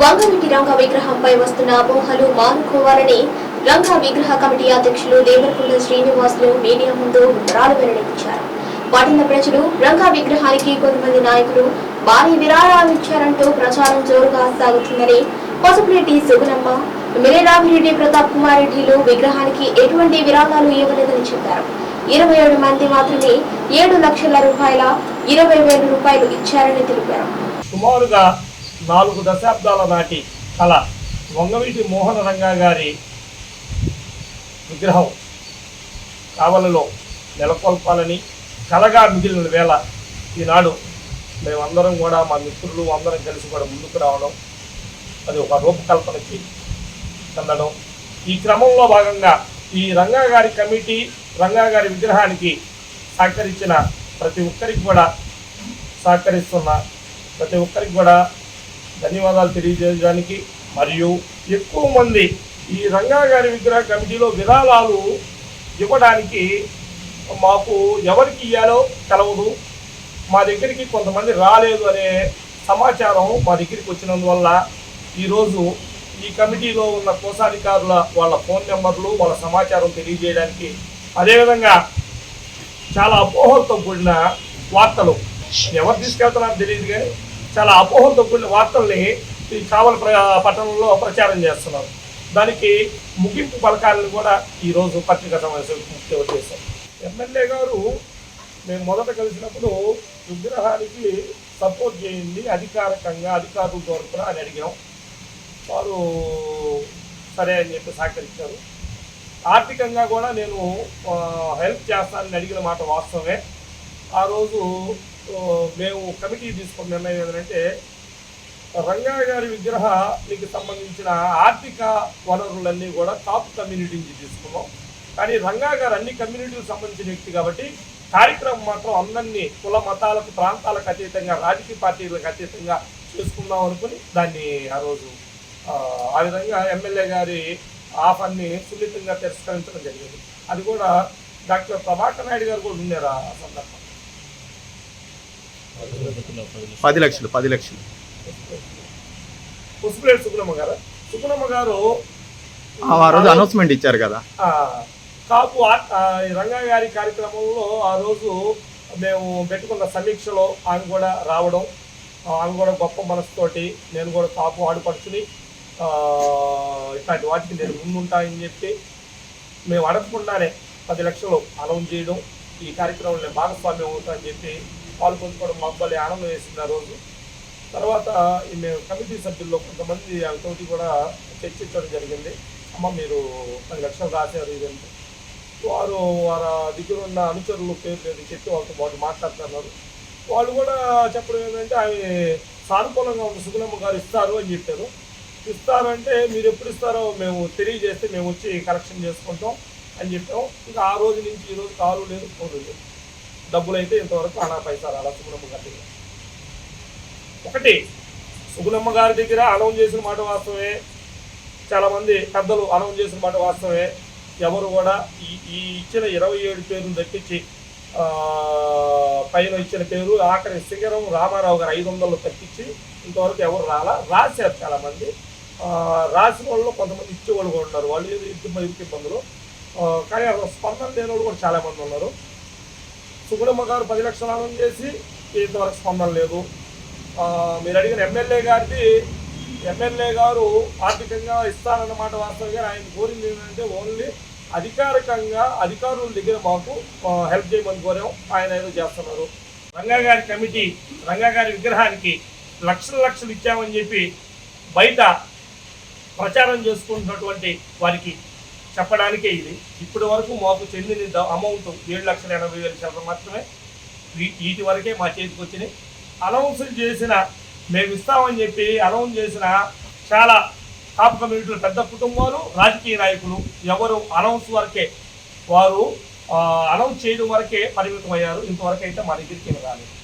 వంగవీటి రంగ విగ్రహంపై వస్తున్న అపోహలు మానుకోవాలని రంగ విగ్రహ కమిటీ అధ్యక్షులు దేవరకొండ శ్రీనివాసులు మీడియా ముందు వివరాలు వెల్లడించారు. పట్టణ ప్రజలు రంగ విగ్రహానికి కొంతమంది నాయకులు భారీ విరాళాలు ఇచ్చారంటూ ప్రచారం జోరుగా సాగుతుందని పసుపురెడ్డి సుగుణమ్మ ఎమ్మెల్యే రామిరెడ్డి ప్రతాప్ కుమార్ రెడ్డిలు విగ్రహానికి ఎటువంటి విరాళాలు ఇవ్వలేదని చెప్పారు. ఇరవై ఏడు మంది మాత్రమే ఏడు లక్షల రూపాయల ఇరవై వేల రూపాయలు ఇచ్చారని తెలిపారు. సుమారుగా నాలుగు దశాబ్దాల నాటి కళ వంగవీటి మోహన రంగా గారి విగ్రహం కావలలో నెలకొల్పాలని కలగా మిగిలిన వేళ ఈనాడు మేమందరం కూడా మా మిత్రులు అందరం కలిసి కూడా ముందుకు రావడం అది ఒక రూపకల్పనకి చెందడం. ఈ క్రమంలో భాగంగా ఈ రంగా గారి కమిటీ రంగా గారి విగ్రహానికి సహకరించిన ప్రతి ఒక్కరికి కూడా సహకరిస్తున్న ప్రతి ఒక్కరికి కూడా ధన్యవాదాలు తెలియజేయడానికి మరియు ఎక్కువ మంది ఈ రంగా గారి విగ్రహ కమిటీలో విరాళాలు ఇవ్వడానికి మాకు ఎవరికి ఇవ్వాలో తెలవదు. మా దగ్గరికి కొంతమంది రాలేదు అనే సమాచారం మా దగ్గరికి వచ్చినందువల్ల ఈరోజు ఈ కమిటీలో ఉన్న కోశాధికారుల వాళ్ళ ఫోన్ నెంబర్లు వాళ్ళ సమాచారం తెలియజేయడానికి అదేవిధంగా చాలా అపోహలతో కూడిన వార్తలు. ఎవరు తీసుకెళ్తున్నారో తెలియదు కానీ చాలా అపోహలతో కూడిన వార్తల్ని ఈ కావల ప్ర పట్టణంలో ప్రచారం చేస్తున్నారు. దానికి ముగింపు పలకాలను కూడా ఈరోజు పత్రికా సమావేశం ముఖ్య ఉద్దేశం. ఎమ్మెల్యే గారు మేము మొదట కలిసినప్పుడు విగ్రహానికి సపోర్ట్ చేయండి అధికారికంగా అధికారుల తరపున అని అడిగాం. వారు సరే అని చెప్పి సహకరించారు. ఆర్థికంగా కూడా నేను హెల్ప్ చేస్తానని అడిగిన మాట వాస్తవమే. ఆ రోజు మేము కమిటీ తీసుకున్న నిర్ణయం ఏంటంటే రంగా గారి విగ్రహానికి సంబంధించిన ఆర్థిక వనరులన్నీ కూడా టాప్ కమ్యూనిటీ నుంచి తీసుకున్నాం. కానీ రంగా గారు అన్ని కమ్యూనిటీలకు సంబంధించిన వ్యక్తి కాబట్టి కార్యక్రమం మాత్రం అందరినీ కుల మతాలకు ప్రాంతాలకు అతీతంగా రాజకీయ పార్టీలకు అతీతంగా చేసుకుందాం అనుకుని దాన్ని ఆ రోజు ఆ, విధంగా ఎమ్మెల్యే గారి ఆఫర్ని సున్నితంగా తిరస్కరించడం జరిగింది. అది కూడా డాక్టర్ ప్రభాకర్ నాయుడు గారు కూడా ఉన్నారు ఆ సందర్భం పది లక్షలు పది లక్షలు. పుష్పలేడు సుగుణమ్మ గారు? సుగుణమ్మ గారు ఆ రోజు అనౌన్స్మెంట్ ఇచ్చారు కదా. కాపు రంగా గారి కార్యక్రమంలో ఆ రోజు మేము పెట్టుకున్న సమీక్షలో ఆమె కూడా రావడం ఆమె కూడా గొప్ప మనసుతోటి నేను కూడా కాపు ఆడుపడుచుని ఆ, ఇట్లాంటి వాటికి నేను ముందుంటానని చెప్పి మేము అడగకుండానే పది లక్షలు అనౌన్స్ చేయడం ఈ కార్యక్రమంలో భాగస్వామ్యం అవుతానని చెప్పి పాలు మా అబ్బాయి ఆనందం వేసింది ఆ రోజు. తర్వాత మేము కమిటీ సభ్యుల్లో కొంతమంది ఆమెతోటి కూడా చర్చించడం జరిగింది. అమ్మ మీరు పది లక్షలు రాశారు ఇదంటే వారు వారి దగ్గర ఉన్న అనుచరులు పేరు లేదు చెప్పి వాళ్ళతో పాటు మాట్లాడుతున్నారు. వాళ్ళు కూడా చెప్పడం ఏంటంటే ఆమె సానుకూలంగా ఉన్న సుగుణమ్మ గారు ఇస్తారు అని చెప్పారు. ఇస్తారంటే మీరు ఎప్పుడు ఇస్తారో మేము తెలియజేస్తే మేము వచ్చి కలెక్షన్ చేసుకుంటాం అని చెప్పాం. ఇంకా ఆ రోజు నుంచి ఈ రోజు కాలు లేదు ఫోన్ లేదు. డబ్బులు అయితే ఇంతవరకు అనా పైసలు అలా సుగుణమ్మ గారి దగ్గర. ఒకటి సుగుణమ్మ గారి దగ్గర అనౌన్స్ చేసిన మాట వాస్తవే చాలామంది పెద్దలు అనౌన్స్ చేసిన మాట వాస్తవే ఎవరు కూడా ఈ ఈ ఇచ్చిన ఇరవై ఏడు పేరును తప్పించి పైన ఇచ్చిన పేరు ఆఖరి శిఖరం రామారావు గారు ఐదు వందలు తప్పించి ఇంతవరకు ఎవరు రాలా? రాశారు చాలామంది. రాసిన వాళ్ళు కొంతమంది ఇచ్చేవాళ్ళు కూడా ఉన్నారు. వాళ్ళు ఇద్దరు ఇబ్బంది ఇబ్బందులు. కానీ అసలు స్పందన లేని వాళ్ళు కూడా చాలామంది ఉన్నారు. సుగుణమ్మ గారు పది లక్షలు అనౌన్స్ చేసి ఇంతవరకు స్పందన లేదు. మీరు అడిగిన ఎమ్మెల్యే గారిది ఎమ్మెల్యే గారు ఆర్థికంగా ఇస్తారన్నమాట వాస్తవంగా ఆయన కోరింది ఏంటంటే ఓన్లీ అధికారికంగా అధికారుల దగ్గర మాకు హెల్ప్ చేయమని కోరాం. ఆయన ఏదో చేస్తున్నారు. రంగా గారి కమిటీ రంగా గారి విగ్రహానికి లక్షల లక్షలు ఇచ్చామని చెప్పి బయట ప్రచారం చేసుకుంటున్నటువంటి వారికి చెప్పడానికే ఇది. ఇప్పటి వరకు మాకు చెందిన అమౌంట్ ఏడు లక్షల ఎనభై వేల శాతం మాత్రమే. వీటి వరకే మా చేతికి వచ్చినాయి. అనౌన్స్ చేసిన మేము ఇస్తామని చెప్పి అనౌన్స్ చేసిన చాలా టాప్ కమ్యూనిటీలు పెద్ద కుటుంబాలు రాజకీయ నాయకులు ఎవరు అనౌన్స్ వరకే వారు అనౌన్స్ చేయడం వరకే పరిమితం అయ్యారు ఇంతవరకు అయితే మా దగ్గరికి రాలేదు.